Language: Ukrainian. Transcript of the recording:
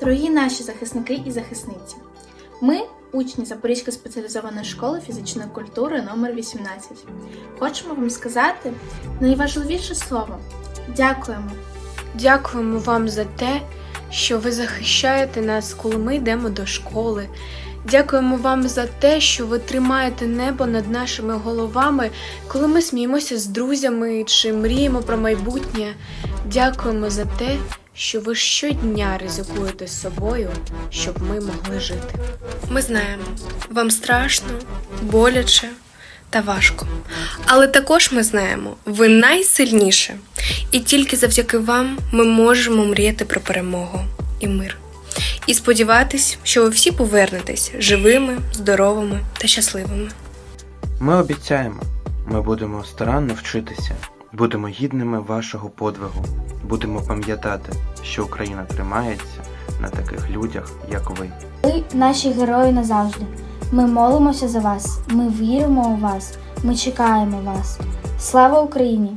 Дорогі наші захисники і захисниці, ми, учні Запорізької спеціалізованої школи фізичної культури номер 18 хочемо вам сказати найважливіше слово дякуємо. Дякуємо вам за те, що ви захищаєте нас, коли ми йдемо до школи. Дякуємо вам за те, що ви тримаєте небо над нашими головами, коли ми сміємося з друзями чи мріємо про майбутнє. Дякуємо за те, що ви щодня ризикуєте з собою, щоб ми могли жити. Ми знаємо, вам страшно, боляче та важко. Але також ми знаємо, ви найсильніше, і тільки завдяки вам ми можемо мріяти про перемогу і мир. І сподіватись, що ви всі повернетесь живими, здоровими та щасливими. Ми обіцяємо, ми будемо старанно вчитися, будемо гідними вашого подвигу, будемо пам'ятати, що Україна тримається на таких людях, як ви. Ви наші герої назавжди. Ми молимося за вас, ми віримо у вас, ми чекаємо вас. Слава Україні!